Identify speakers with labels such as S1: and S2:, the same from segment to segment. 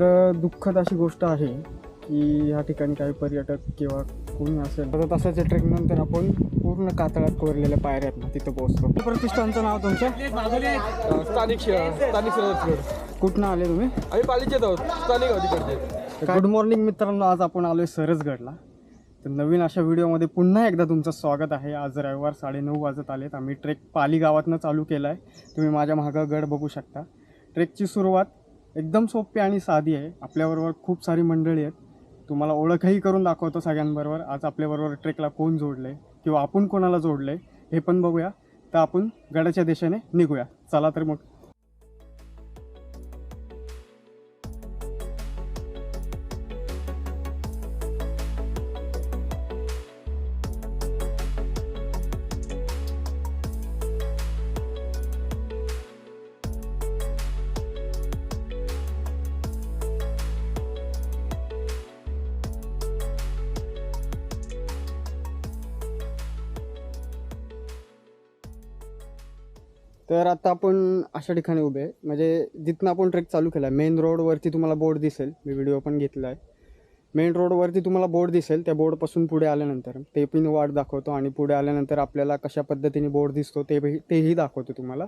S1: तर दुःखद अशी गोष्ट आहे की ह्या ठिकाणी काही पर्यटक किंवा कोणी असेल तर तसाच्या ट्रेक नंतर आपण पूर्ण कातळात कोरलेल्या पायऱ्या आहेत ना तिथं पोहोचतो. प्रतिष्ठानचं नाव तुमचं?
S2: स्थानिक स्थानिक
S1: कुठनं आले तुम्ही?
S2: आम्ही पालीचेच आहोत स्थानिक तिकडचे
S1: गुड मॉर्निंग मित्रांनो आज आपण आलोय सरसगडला. तर नवीन अशा व्हिडिओमध्ये पुन्हा एकदा तुमचं स्वागत आहे. आज रविवार साडेनऊ वाजत आलेत. आम्ही ट्रेक पाली गावातनं चालू केला आहे तुम्ही माझ्या मागं गड बघू शकता. ट्रेकची सुरुवात एकदम सोपी आणि साधी आहे. आपल्याबरोबर खूप सारी मंडळी आहेत. तुम्हाला ओळखही करून दाखवतो सगळ्यांबरोबर. आज आपल्याबरोबर ट्रेकला कोण जोडलं किंवा आपण कोणाला जोडलं हे पण बघूया. तर आपण गडाच्या दिशेने निघूया. चला तर मग. तर आता आपण अशा ठिकाणी उभे आहे. म्हणजे जिथनं आपण ट्रेक चालू केला मेन रोडवरती तुम्हाला बोर्ड दिसेल. मी व्हिडिओ पण घेतला आहे. मेन रोडवरती तुम्हाला बोर्ड दिसेल. त्या बोर्डपासून पुढे आल्यानंतर ते पण वाट दाखवतो आणि पुढे आल्यानंतर आपल्याला कशा पद्धतीने बोर्ड दिसतो ते तेही दाखवतो तुम्हाला.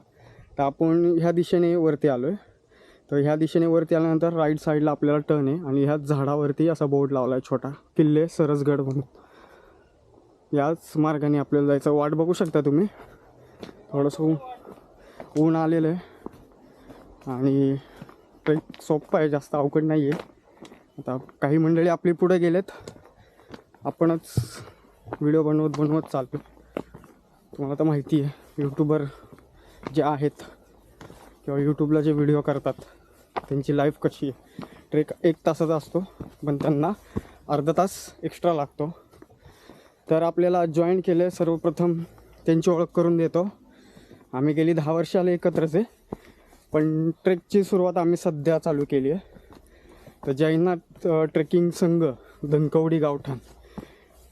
S1: तर आपण ह्या दिशेने वरती आलो आहे तर ह्या दिशेने वरती आल्यानंतर राईट साईडला आपल्याला टर्न आहे आणि ह्या झाडावरती असा बोर्ड लावला आहे छोटा. किल्ले सरसगड म्हणून. याच मार्गाने आपल्याला जायचं वाट बघू शकता तुम्ही? थोडंसं ऊन- आलेलं आहे. आणि ट्रेक सोपं आहे जास्त अवघड नाही आहे. आता काही मंडळी आपली पुढे गेलेत. आपणच व्हिडिओ बनवत बनवत चालतो तुम्हाला तर माहिती आहे यूट्यूबर जे आहेत किंवा यूट्यूबला जे व्हिडिओ करतात त्यांची लाईफ कशी आहे? ट्रेक एक तासाचा असतो पण त्यांना अर्धा तास एक्स्ट्रा लागतो. तर आपल्याला जॉईन केलं सर्वप्रथम त्यांची ओळख करून देतो. आम्ही गेली दहा वर्षाला एकत्रच आहे. पण ट्रेकची सुरुवात आम्ही सध्या चालू केली आहे. तर जैनाथ ट्रेकिंग संघ धनकवडी गावठाण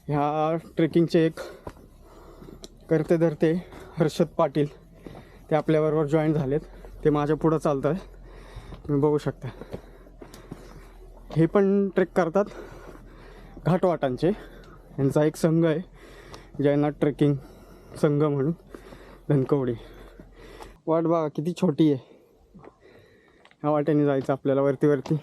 S1: ह्या ट्रेकिंगचे एक करते धरते हर्षद पाटील ते आपल्याबरोबर जॉईन झालेत. ते माझ्या पुढं चालत आहे तुम्ही बघू शकता. हे पण ट्रेक करतात घाटवाटांचे. यांचा एक संघ आहे जैनाथ ट्रेकिंग संघ म्हणून. धनकवडी. वाट बघा किती छोटी आहे. ह्या वाट्याने जायचं आपल्याला वरती वरती.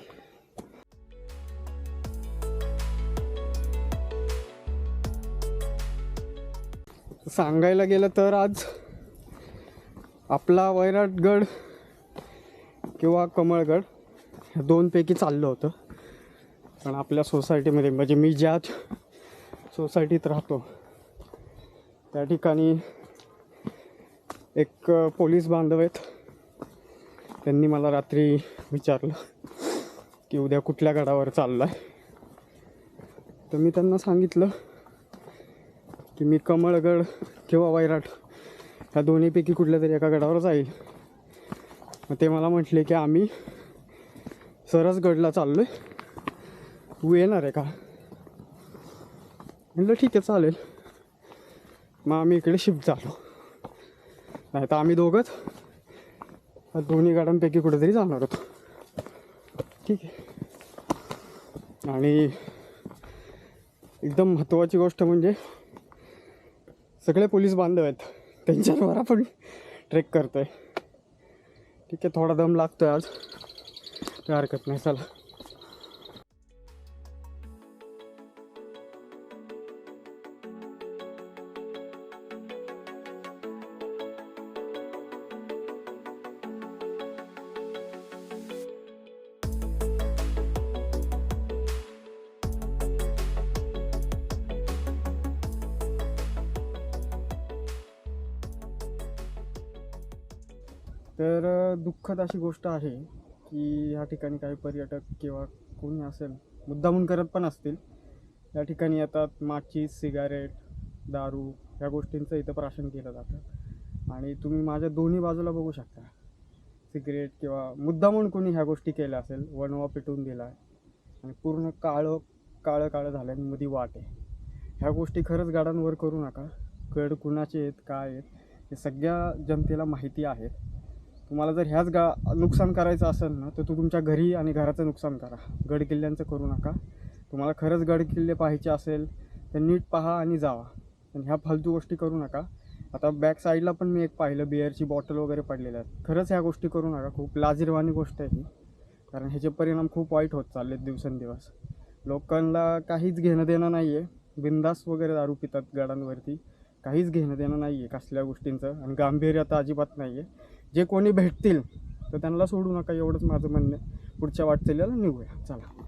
S1: सांगायला गेलं तर आज आपला वैराटगड किंवा कमळगड ह्या दोनपैकी चाललं होतं. पण आपल्या सोसायटीमध्ये म्हणजे मी ज्या सोसायटीत राहतो त्या ठिकाणी एक पोलीस बांधव आहेत. त्यांनी मला रात्री विचारलं की उद्या कुठल्या गडावर चालला आहे तर मी त्यांना सांगितलं की मी कमळगड किंवा वैराट ह्या दोन्हीपैकी कुठल्या तरी एका गडावर जाईल. मग ते मला म्हटले की आम्ही सरसगडला चाललो आहे तू येणार आहे का? म्हटलं ठीक आहे चालेल. मग आम्ही इकडे शिफ्ट झालो. नाही तर आम्ही दोघंच दोन्ही गाड्यांपैकी कुठेतरी जाणार होतो ठीक आहे. आणि एकदम महत्त्वाची गोष्ट म्हणजे सगळे पोलीस बांधव आहेत. त्यांच्यावर आपण ट्रेक करतोय. ठीक आहे थोडा दम लागतोय आज. काय हरकत नाही चला. तर दुःखद अशी गोष्ट आहे की ह्या ठिकाणी काही पर्यटक किंवा कोणी असेल मुद्दामून करत पण असतील. या ठिकाणी येतात माचीस सिगारेट दारू ह्या गोष्टींचं इथं प्राशन केलं जातं. आणि तुम्ही माझ्या दोन्ही बाजूला बघू शकता. सिगरेट किंवा मुद्दामून कोणी ह्या गोष्टी केल्या असेल वणवा पेटवून दिला आहे आणि पूर्ण काळं काळं काळं झालं आणि मध्ये वाट आहे. ह्या गोष्टी खरंच गाड्यांवर करू नका. गड कुणाचे आहेत काय आहेत हे सगळ्या जनतेला माहिती आहेत तुम्हाला जर ह्याच गा नुकसान करायचं असेल ना तर तू तुमच्या घरी आणि घराचं नुकसान करा. गड किल्ल्यांचं करू नका. तुम्हाला खरंच गड किल्ले पाहायचे असेल तर नीट पहा आणि जावा. पण ह्या फालतू गोष्टी करू नका. आता बॅक साईडला पण मी एक पाहिलं बिअरची बॉटल वगैरे पडलेल्या आहेत. खरंच ह्या गोष्टी करू नका. खूप लाजीरवाणी गोष्ट आहे ही. कारण ह्याचे परिणाम खूप वाईट होत चाललेत दिवसेंदिवस. लोकांना काहीच घेणं देणं नाही आहे बिंदास वगैरे दारू पितात गडांवरती. काहीच घेणं देणं नाही आहे कसल्या गोष्टींचं. आणि गांभीर्य आता अजिबात नाही आहे जे कोणी भेटतील तर त्यांना सोडू नका एवढंच माझं म्हणणं आहे. पुढच्या वाटचालीला निघूया. चला.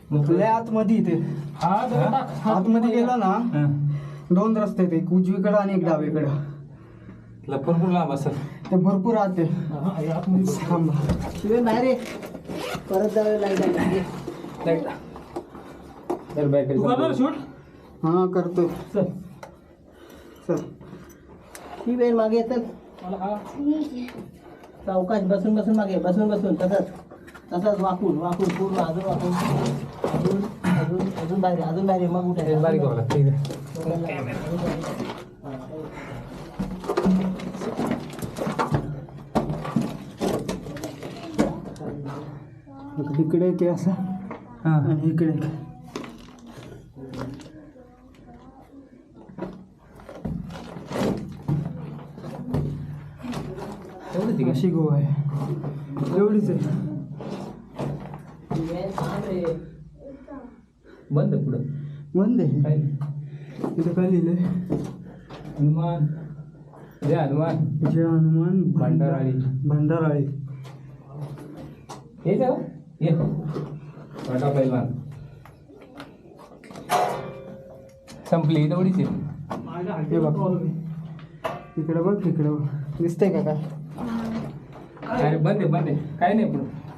S1: लय आतमध्ये इथे. आतमध्ये गेला ना दोन रस्ते आहेत एक उजवीकडं आणि एक डावीकडं.
S2: भरपूर लांब असेल.
S1: ते भरपूर आत आहे. थांबा.
S3: शिवेन बाहेर ये परत जावे लाइट
S1: हा करतोय. चल.
S3: शिवेन मागे येतात. सावकाश बसून बसून मागे. बसून बसून तसंच. तसंच वाकून वाकून पूर्ण अजून वाकून. अजून अजून अजून बाहेर अजून बाहेर मग उठायचं.
S2: बारीक लागतं
S1: इकडे आहे असं. आणि इकडे. अशी गोवा आहे. एवढीच आहे.
S2: बंद पुढं.
S1: बंद आहे.
S2: काय?
S1: इथं काय लिहिलंय?
S2: हनुमान. जय हनुमान.
S1: जय हनुमान
S2: भंडाराळी.
S1: भंडाराळी.
S2: हे जाऊ. ये. छोटा पैलवान संपली तेवढीच आहे.
S1: इकडे बघ इकडे बघ. दिसतंय का काय?
S2: अरे बंद आहे बंद आहे. काय नाही पुढं.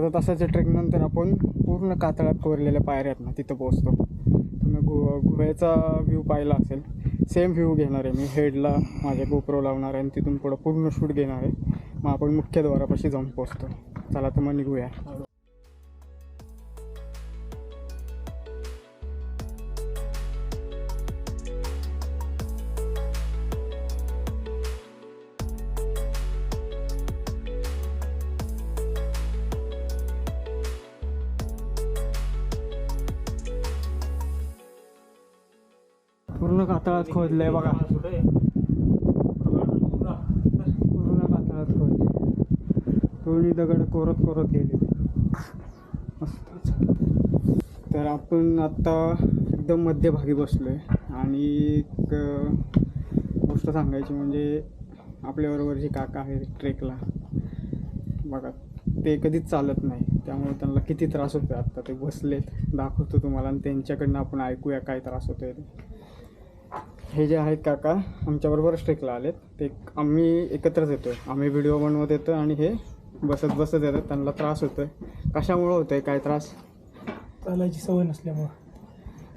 S1: अर्धा तासाच्या ट्रेकनंतर आपण पूर्ण कातळात कोरलेल्या पायऱ्यात ना तिथं पोहोचतो. तुम्ही गु गुहेचा व्ह्यू पाहिला असेल. सेम व्ह्यू घेणार आहे मी. हेडला माझ्या गोप्रो लावणार आहे आणि तिथून पुढं पूर्ण शूट घेणार आहे. मग आपण मुख्य द्वारापाशी जाऊन पोहोचतो. चला तर मग निघूया. पूर्ण कातळात खोदलंय बघा. पूर्ण कातळात खोदले दोन्ही दगड कोरत कोरत गेले. तर आपण आत्ता एकदम मध्यभागी बसलोय. आणि एक गोष्ट सांगायची म्हणजे आपल्याबरोबर जे काका आहेत ट्रेकला बघा ते कधीच चालत नाही. त्यामुळे त्यांना किती त्रास होतो आत्ता ते बसलेत. दाखवतो तुम्हाला आणि त्यांच्याकडनं आपण ऐकूया काय त्रास होतोय ते. हे जे आहेत काका आमच्याबरोबरच ट्रेकला आलेत. ते आम्ही एकत्रच येतोय. आम्ही व्हिडिओ बनवत येतो आणि हे बसत बसत येतात. त्यांना त्रास होतोय. कशामुळं होतोय? काय त्रास?
S4: चालायची सवय नसल्यामुळं.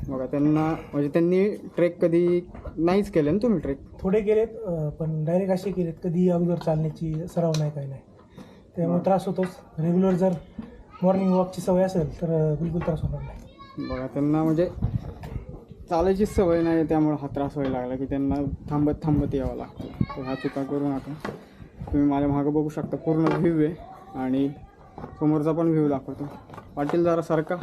S1: बघा त्यांना म्हणजे त्यांनी ट्रेक कधी नाहीच केले ना तुम्ही ट्रेक
S4: थोडे गेलेत अं, पण डायरेक्ट असे केलेत कधी अगोदर चालण्याची सराव नाही काही नाही. त्यामुळे त्रास होतोच. रेग्युलर जर मॉर्निंग वॉकची सवय असेल तर बिलकुल त्रास होणार नाही.
S1: बघा त्यांना म्हणजे चालायची सवय नाही त्यामुळे हा त्रास व्हायला लागला की त्यांना थांबत थांबत यावं लागतं. तर ह्या चुका करू नका तुम्ही माझ्या मागं बघू शकता पूर्ण व्ह्यू आहे आणि समोरचा पण व्ह्यू दाखवतो. पाटील जरा सारखा.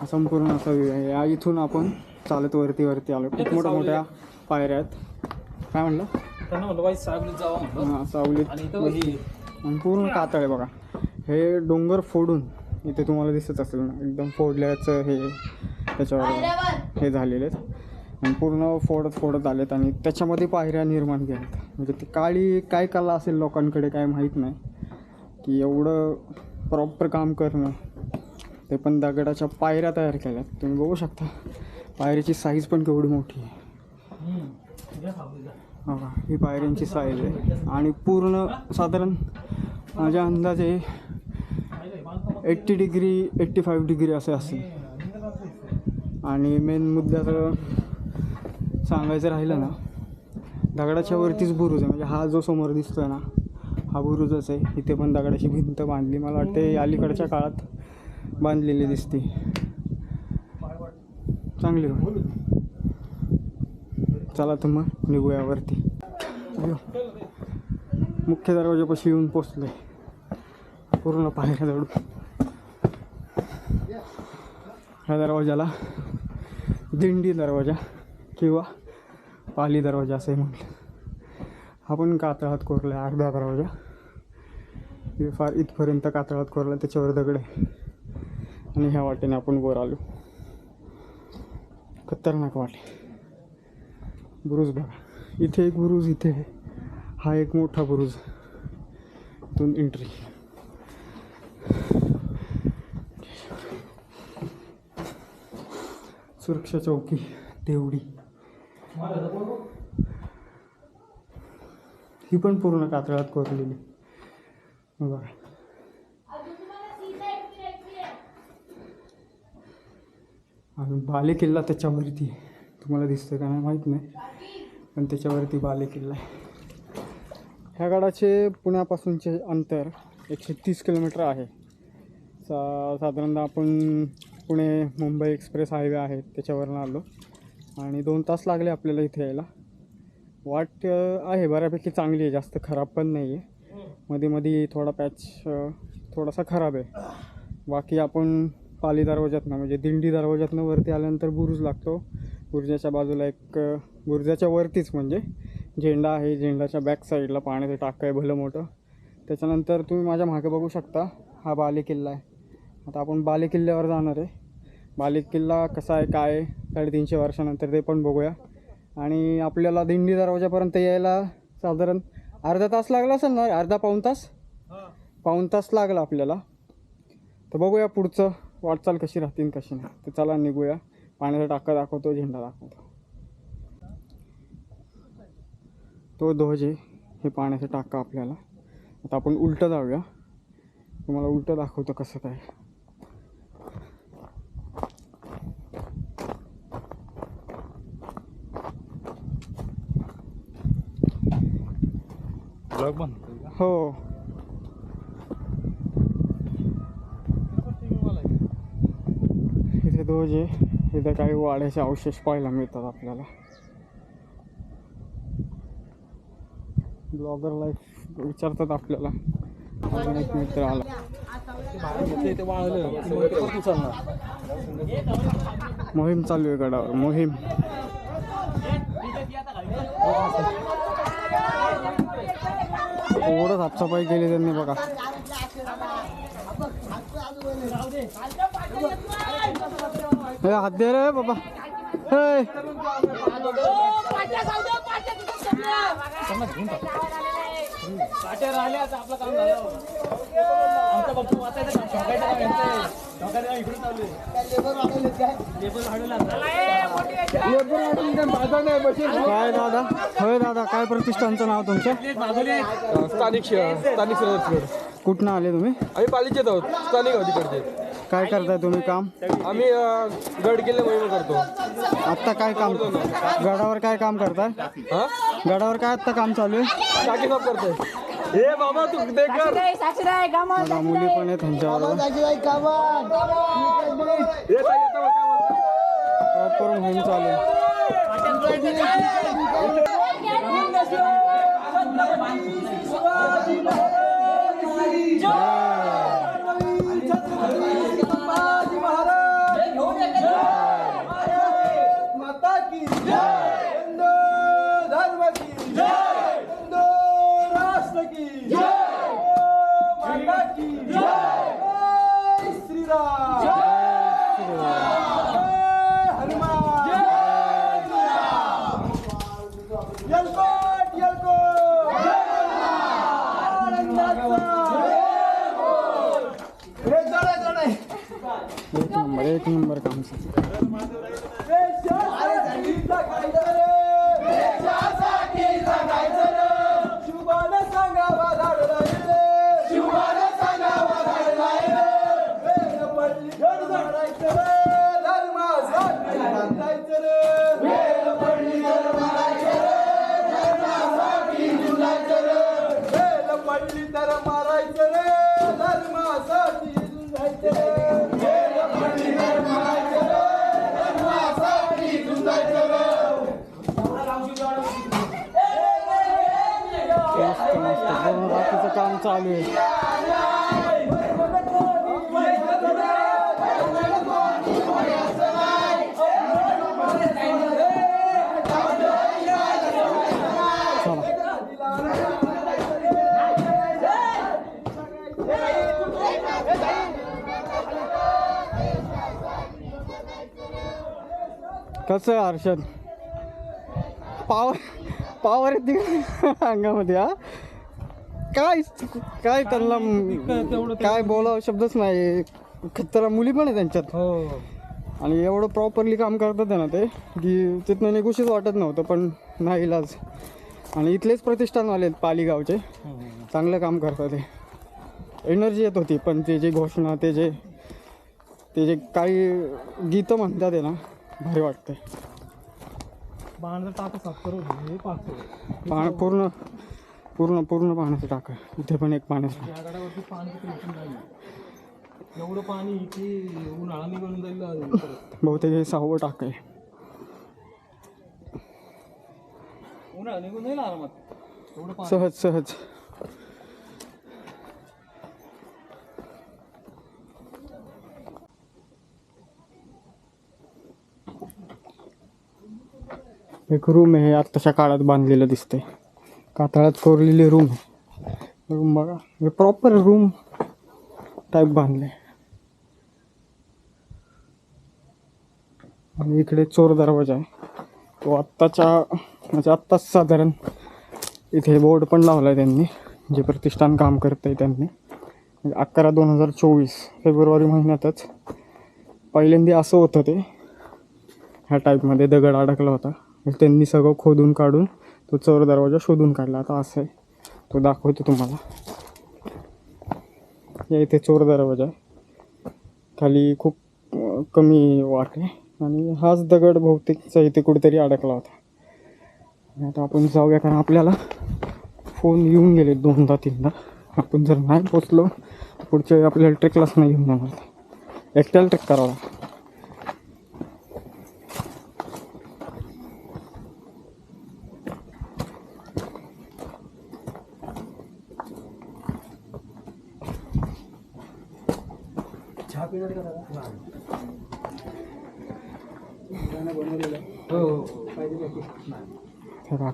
S1: हा संपूर्ण असा व्ह्यू आहे. या इथून आपण चालत वरती वरती आलो. खूप मोठ्या मोठ्या पायऱ्या आहेत. काय म्हणलं?
S2: त्यांना म्हणलं वाईट सागलीत जावं म्हणलं.
S1: हां सावलीत.
S2: आणि
S1: पूर्ण कातळ आहे बघा. हे डोंगर फोडून इथे तुम्हाला दिसत असेल ना एकदम फोडल्याचं हे त्याच्यावर हे झालेले आहेत. पूर्ण फोडत फोडत आलेत आणि त्याच्यामध्ये पायऱ्या निर्माण केल्यात. म्हणजे ती काळी काय कला असेल लोकांकडे काय माहीत नाही. की एवढं प्रॉपर काम करणं ते पण दगडाच्या पायऱ्या तयार केल्यात. तुम्ही बघू शकता पायरीची साईज पण केवढी मोठी आहे. बघा ही पायऱ्यांची साईज आहे. आणि पूर्ण साधारण माझ्या अंदाजे eighty degree eighty five degree असे असेल. आणि मेन मुद्द्याचं सांगायचं राहिलं ना दगडाच्या वरतीच बुरुज आहे. म्हणजे हा जो समोर दिसतो आहे ना हा बुरुजच आहे. इथे पण दगडाची भिंत बांधली. मला वाटते अलीकडच्या काळात बांधलेली दिसते. चांगली हो. चला तर मग निघूया वरती. मुख्य दरवाजापाशी येऊन पोचलो आहे पूर्ण पायऱ्या जवळ ह्या दरवाजाला दिंडी दरवाजा किंवा पाली दरवाजा असंही म्हटलं. आपण कातळात कोरला अर्धा दरवाजा. हे फार इथपर्यंत कातळात कोरला त्याच्यावर दगड आहे. आणि ह्या वाटेने आपण वर आलो. खतरनाक वाटे. बुरुज बघा. इथे एक बुरुज इथे. हा एक मोठा बुरुज. इथून एंट्री सुरक्षा चौकी देवडी ही पण पूर्ण कातळात कोरलेली. बघा आणि बाले किल्ला त्याच्यावरती तुम्हाला दिसतं का नाही माहीत नाही. पण त्याच्यावरती बाले किल्ला आहे. ह्या गडाचे पुण्यापासूनचे अंतर एकशे तीस किलोमीटर आहे. सा साधारणतः आपण पुणे मुंबई एक्सप्रेस हायवे आहे त्याच्यावरनं आलो. आणि दोन तास लागले आपल्याला इथे यायला. वाट आहे बऱ्यापैकी चांगली आहे जास्त खराब पण नाही आहे मध्ये मध्ये थोडा पॅच थोडासा खराब आहे. बाकी आपण पाली दरवाज्यातनं म्हणजे दिंडी दरवाज्यातनं वरती आल्यानंतर बुरुज लागतो. बुरुजाच्या बाजूला एक बुरुजाच्या वरतीच म्हणजे झेंडा आहे झेंडाच्या बॅक साईडला पाण्याचं टाकं आहे भलं मोठं. त्याच्यानंतर तुम्ही माझ्या मागे बघू शकता हा बाले किल्ला आहे. आता आपण बाले किल्ल्यावर जाणार आहे. बाले किल्ला कसा आहे काय आहे साडेतीनशे वर्षानंतर ते पण बघूया. आणि आपल्याला दिंडी दरवाजापर्यंत यायला साधारण अर्धा तास लागला असेल ना? अर्धा पाऊण तास? पाऊण तास लागला आपल्याला. तर बघूया पुढचं वाटचाल कशी राहतील कशी नाही. तर चला निघूया. पाण्याचा टाका दाखवतो झेंडा दाखवतो. तो ध्वज आहे हे पाण्याचा टाका आपल्याला. आता आपण उलटं जाऊया. तुम्हाला उलटं दाखवतो कसं काय. हो. इथे दोजे आहे इथे काही वाड्याचे अवशेष पाहायला मिळतात आपल्याला. ब्लॉगर लाईफ विचारतात आपल्याला. अजून एक मित्र आला. मोहीम चालू आहे गडावर मोहीम. एवढं साफसफाई केली त्यांनी बघा. हात दे रे बाबा. आपलं काम झालं. हे काय दादा? होय दादा काय प्रतिष्ठानचं नाव तुमचं?
S5: स्थानिक श- स्थानिक
S1: कुठनं आले तुम्ही?
S5: आम्ही पालिकेत आहोत स्थानिक आहोत तिकडचे
S1: काय करताय तुम्ही काम?
S5: आम्ही अं, गड किल्ले मोहीम करतो.
S1: आत्ता काय काम? गडावर काय काम करताय?
S5: हा?
S1: गडावर काय आत्ता काम चालू आहे?
S5: टाकी साफ करतोय. ए बाबा तू दे कर
S1: बघा, मुली पण आहेत त्यांच्याबरोबर
S5: ए ताई, आता बघ काय बोलतो.
S1: प्रॉपर मोहीम चालू. आहे एक नंबर एक नंबर काम तर मारायचं रे. चालू आहे. कसं आहे हर्षद? पावर पावर येते अंगामध्ये हा? काय काय त्यांना काय बोलावं शब्दच नाही. खतरा मुली पण आहे त्यांच्यात.
S2: हो.
S1: आणि एवढं प्रॉपरली काम करतात आहे ना ते की तिथनं निघूशीच वाटत नव्हतं पण नाही इलाज. आणि इथलेच प्रतिष्ठानवाले आहेत पालीगावचे चांगलं काम करतात ते. एनर्जी येत होती पण ते जे घोषणा ते जे ते जे काही गीतं म्हणतात आहे ना भारी वाटते
S4: हे
S1: पाण पूर्ण पूर्ण पूर्ण पाण्याचं टाक इथे पण एक पाण्याचं.
S4: या गडावरती पाणी. एवढं पाणी की उन्हाळा निघून जाईल.
S1: बहुतेक हे सहावं टाक आहे
S4: उन्हाळा निघून जाईल आरामात एवढं
S1: सहज सहज एक रूम आहे आत्ताच्या काळात बांधलेलं दिसतंय कातळात कोरलेली रूम. रूम बघा. हे प्रॉपर रूम टाईप बांधले आणि इकडे चोर दरवाजा आहे. तो आत्ताच्या म्हणजे आत्ताच साधारण इथे बोर्ड पण लावला आहे त्यांनी जे प्रतिष्ठान काम करत आहे त्यांनी. म्हणजे अकरा दोन हजार चोवीस फेब्रुवारी महिन्यातच पहिल्यांदा असं होतं ते. ह्या टाईपमध्ये दगड अडकला होता. म्हणजे त्यांनी सगळं खोदून काढून तो चोर दरवाजा शोधून काढला. आता असं आहे. तो दाखवतो तुम्हाला. या इथे चोर दरवाजा आहे. खाली खूप कमी वाट आहे. आणि हाच दगड बहुतेकचा इथे कुठेतरी अडकला होता. आता आपण जाऊया कारण आपल्याला फोन येऊन गेले दोनदा तीनदा. आपण जर नाही पोचलो पुढच्या वेळी आपल्याला ट्रेकलाच नाही घेऊन जाणार एकट्याला ट्रेक करावा.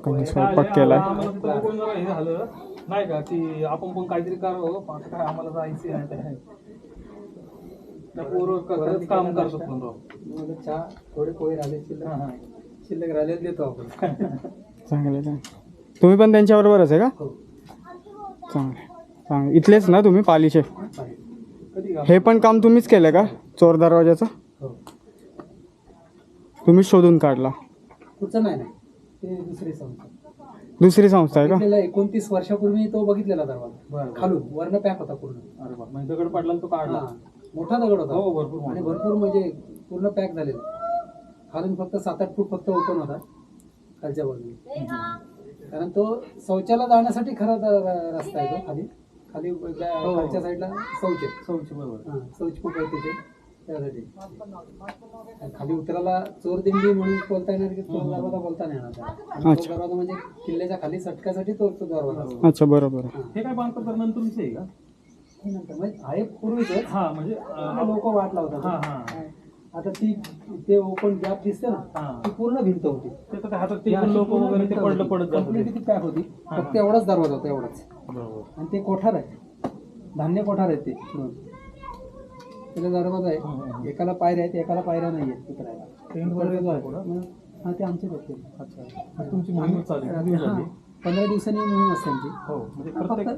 S1: काकांनी स्वयंपाक केलाय.
S4: हे झालं नाही का की आपण पण काहीतरी करावं आता काय आम्हाला जायचं आहे काम करतात पण राव.
S2: चहा थोडे पोहे राहिले शिल्लक. शिल्लक राहिले देतो आपण.
S1: चांगले चांगले तुम्ही पण त्यांच्याबरोबरच आहे का? चांगले चांगले इथलेच ना तुम्ही पालीचे हे पण काम तुम्हीच केलं का चोर दरवाजाचं? तुम्हीच शोधून काढला.
S6: नाही. ते दुसरी संस्था.
S1: दुसरी संस्था आहे का?
S6: एकोणतीस वर्षापूर्वी तो बघितलेला दरवाजा. खालून. वर्ण पॅक होता पूर्ण.
S2: अरे बाप म्हणजे दगड पडला तो काढला.
S6: हा. मोठा दगड होता.
S2: हो, भरपूर मोठा.
S6: आणि भरपूर म्हणजे पूर्ण पॅक झालेला. खालून फक्त सात आठ फूट फक्त ओपन होता. खालच्या बाजूने कारण तो शौचाला जाण्यासाठी खरा द- रस्ता आहे तो खाली. खाली ग- खालच्या साईडला शौच आहे.
S2: चौची बरोबर.
S6: हा, शौच खूप आहे तिथे. त्यासाठी खाली उतराला चोर दिंडी म्हणून बोलता येणार की चोर दरवाजा बोलता नाही येणार त्याला. आणि तो
S1: अच्छा.
S6: दरवाजा म्हणजे किल्ल्याच्या खाली सटकासाठी तो तो दरवाजा असतो.
S1: अच्छा बरोबर
S2: हे काय बांधकाम तर नंतरच आहे का
S6: हे नंतर म्हणजे आहे पूर्वीच
S2: हा म्हणजे
S6: लोक वाट लावतात
S2: हा, हा.
S6: आता ती ते ओपन गॅप दिसते ना
S2: हा.
S6: ती पूर्ण भिंत होती
S2: ते तर हातात ते पण लोक वगैरे ते पडलं पडत जात होते.
S6: ती पॅक होती फक्त एवढाच दरवाजा होता एवढाच
S2: बरोबर
S6: आणि ते कोठार आहे धान्य कोठार आहेत ते त्याचा दरवाजा आहे. एकाला पायऱ्या आहेत एकाला पायऱ्या नाही आहेत उतरायला हा ते ते.
S2: अच्छा. तुमची मोहीम चालू झाली?
S6: पंधरा दिवसांनी मोहीम असते आमची.
S2: हो म्हणजे प्रत्येक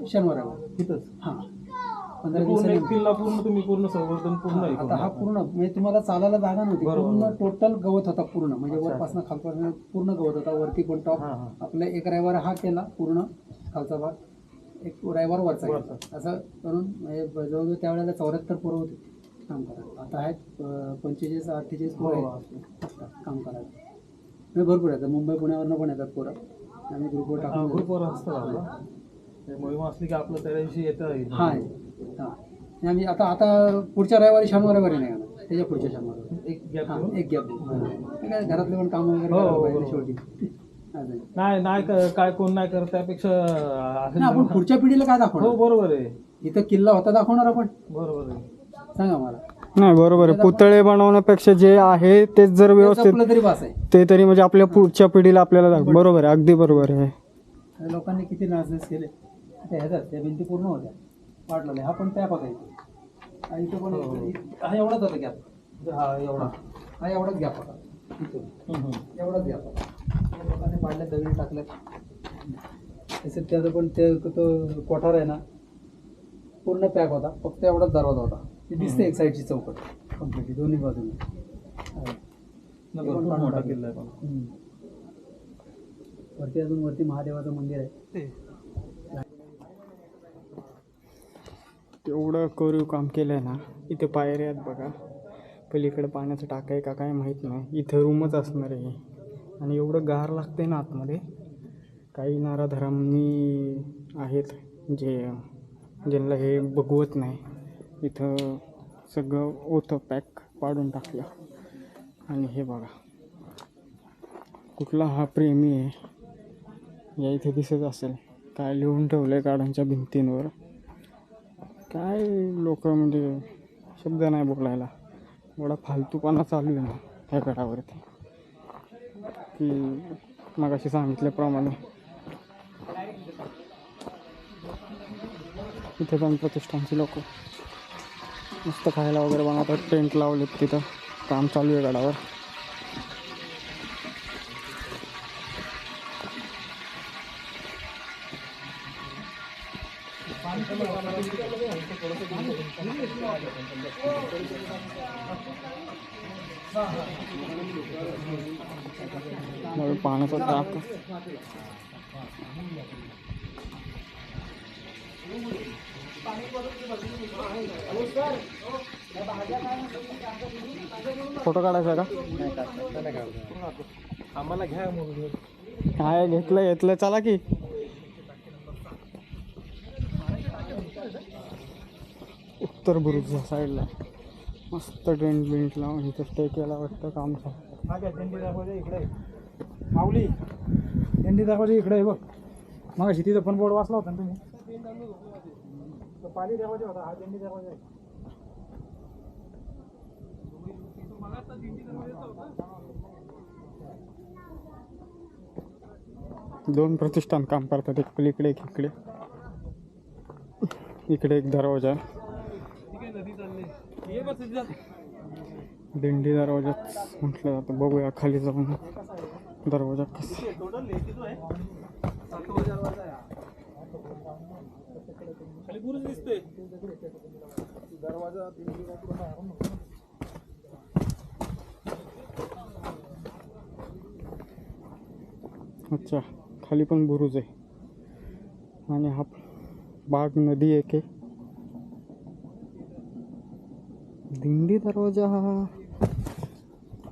S2: इथंच?
S6: हा. पंधरा दिवसांनी.
S2: किल्ला पूर्ण तुम्ही पूर्ण संवर्धन पूर्ण
S6: आता हा पूर्ण म्हणजे तुम्हाला चालायला जागा नव्हती. पूर्ण टोटल गवत होता पूर्ण. म्हणजे वरपासून खालपासून पूर्ण गवत होता. वरती पण टॉप. आपल्या एक रविवार हा केला पूर्ण. खालचा भाग. एक रविवार वरचा. असं करून म्हणजे जवळजवळ त्यावेळेला चौऱ्याहत्तर पोरं होते. काम करायला आता आहेत पंचेचाळीस अठ्ठेचाळीस पोरं
S2: हो,
S6: आहेत. काम करायला म्हणजे भरपूर येतात मुंबई पुण्यावरनं पण येतात पोरं. आम्ही ग्रुपवर टाकून
S2: ग्रुपवर असतं आपलं? ते मोहीम असली की आपलं त्या दिवशी येतं
S6: हा. आहे. हा. आणि आम्ही आता आता पुढच्या रविवारी शनिवार रविवारी नाही येणार त्याच्या पुढच्या शनिवारी
S2: एक गॅप
S6: हा,
S2: घेऊन?
S6: एक गॅप काय घरातले पण काम वगैरे
S2: हो,
S6: करायला
S2: हो,
S6: पाहिजे
S2: हो.
S6: शेवटी. असं आहे.
S2: नाही नाही क- काय कोण नाही करत त्यापेक्षा
S6: नाही, आपण पुढच्या पिढीला काय
S2: हो
S6: दाखवणार
S2: बरोबर आहे.
S6: इथं किल्ला होता दाखवणार आपण.
S2: बरोबर आहे.
S6: सांगा मला.
S1: नाही बरोबर आहे. पुतळे बनवण्यापेक्षा जे आहे तेच जर व्यवस्थित
S6: जपलं तरी बास आहे.
S1: ते तरी म्हणजे आपल्या पुढच्या पिढीला आपल्याला दाख- बरोबर आहे अगदी बरोबर आहे.
S6: आणि लोकांनी किती नासधस केले. त्या ह्याच्यात त्या भिंती पूर्ण होत्या. वाट लावल्या हा पण त्या बघा इथे. हा इथं पण हा. एवढाच होता गॅप हा एवढा. हा एवढाच गॅप होता. इथून एवढाच गॅप होता. लोकांनी पाडल्या दगडी टाकल्या तसेच त्याचं पण ते तो कोठार आहे ना पूर्ण पॅक होता. फक्त एवढाच दरवाजा होता. ते दिसते एक साईडची चौकट. कम्प्लिटली दोन्ही बाजूने.
S2: भरपूर मोठा किल्ला आहे.
S6: हम्म. वरती अजून वरती महादेवाचं मंदिर आहे.
S1: तेवढं कोरीव काम केलं आहे ना इथे पायऱ्या आहेत बघा. पलीकडे पाण्याचं टाका आहे का काय माहीत नाही. इथं रूमच असणार आहे. आणि एवढं गार लागते ना आतमध्ये. काही नाराधरांनी आहेत जे ज्यांना हे बघवत नाही. इथं सगळं होतं पॅक पाडून टाकलं. आणि हे बघा कुठला हा प्रेमी आहे? या इथे दिसत असेल. काय लिहून ठेवलं आहे गाड्यांच्या भिंतींवर? काय लोक म्हणजे शब्द नाही बोलायला. एवढा फालतूपणा चालू आहे ना ह्या गडावरती. की मगाशी सांगितल्याप्रमाणे इथे पण प्रतिष्ठानची लोक मस्त खायला वगैरे बनवतात टेंट लावलेत तिथं. काम चालू आहे गडावर. पाण्याचा टाक फोटो काढायचा का?
S2: आम्हाला घ्या
S1: काय घेतलं घेतलं? चला की. उत्तर बुरुजच्या साईडला मस्त टेंट बिंट लावून इथं स्टे केला वाटतं काम झालं
S4: इकडे. माऊली इकडे. बघ. मग तिथं पण बोर्ड वाचला होता ना तुम्ही? पाली दरवाजा होता हा दिंडी दरवाजा आहे.
S1: दोन प्रतिष्ठान काम करतात एक पलीकडे एक इकडे इकडे एक दरवाजा आहे. दिंडी दरवाजाच म्हटलं जातं बघूया खाली जाऊन दरवाजा कसा अच्छा खाली पण बुरुज आहे. आणि हा बाग नदी एक आहे. दिंडी दरवाजा हा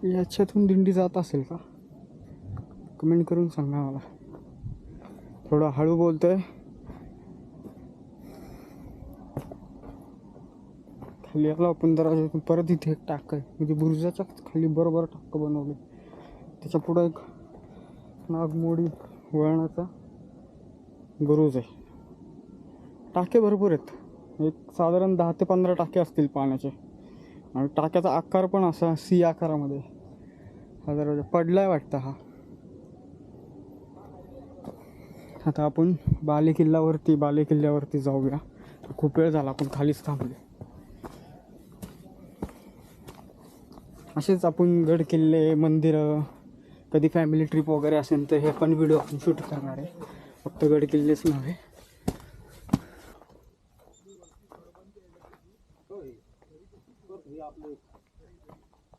S1: याच्यातून दिंडी जात असेल का? कमेंट करून सांगा मला. थोडं हळू बोलतोय. आहे याला आपण दरवाजा परत इथे एक टाक आहे म्हणजे बुरुजाच्या खाली बरोबर टाकं बनवले त्याच्या पुढं एक नागमोडी वळणाचा बुरुज आहे. टाके भरपूर आहेत. एक साधारण दहा ते पंधरा टाके असतील पाण्याचे. आणि टाक्याचा आकार पण असा सी आकारामध्ये आहे. हा दरवाजा आहे वाटतं हा. आता आपण बाले किल्ल्यावरती बाले किल्ल्यावरती जाऊया. खूप वेळ झाला आपण खालीच थांबले. असेच आपण गड किल्ले मंदिरं कधी फॅमिली ट्रिप वगैरे असेल तर हे पण व्हिडिओ आपण शूट करणार आहे. फक्त गड किल्लेच नव्हे.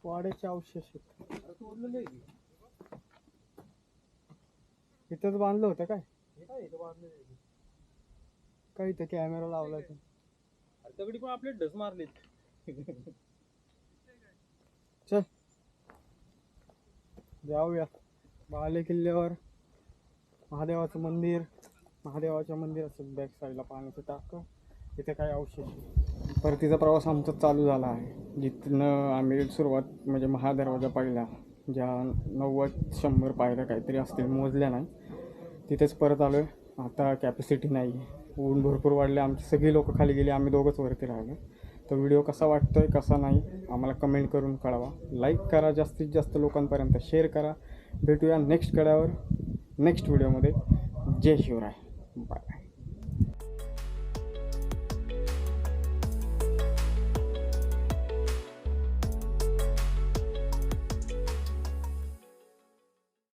S1: वाड्याचे अवशेष आहेत. इथंच बांधलं होतं काय? काय इथं कॅमेरा लावला
S5: दगडी पण आपले डस मारलेत
S1: चल जाऊया बाले किल्ल्यावर. महादेवाचं मंदिर. महादेवाच्या मंदिराचं बॅक साईडला पाण्याचं टाक. इथे काय अवशेष परतीचा प्रवास आमचा चालू झाला आहे. जिथनं आम्ही सुरुवात म्हणजे महादरवाजा पाहिला ज्या नव्वद शंभर पायऱ्या काहीतरी असतील मोजल्या नाही. तिथेच परत आलो आहे आता कॅपॅसिटी नाही ऊन भरपूर वाढले. आमची सगळी लोकं खाली गेली. आम्ही दोघंच वरती राहिलो. तर व्हिडिओ कसा वाटतो आहे कसा नाही आम्हाला कमेंट करून कळवा. लाईक करा जास्तीत जास्त लोकांपर्यंत शेअर करा. भेटूया नेक्स्ट कड्यावर नेक्स्ट व्हिडिओमध्ये जय शिवराय. बाय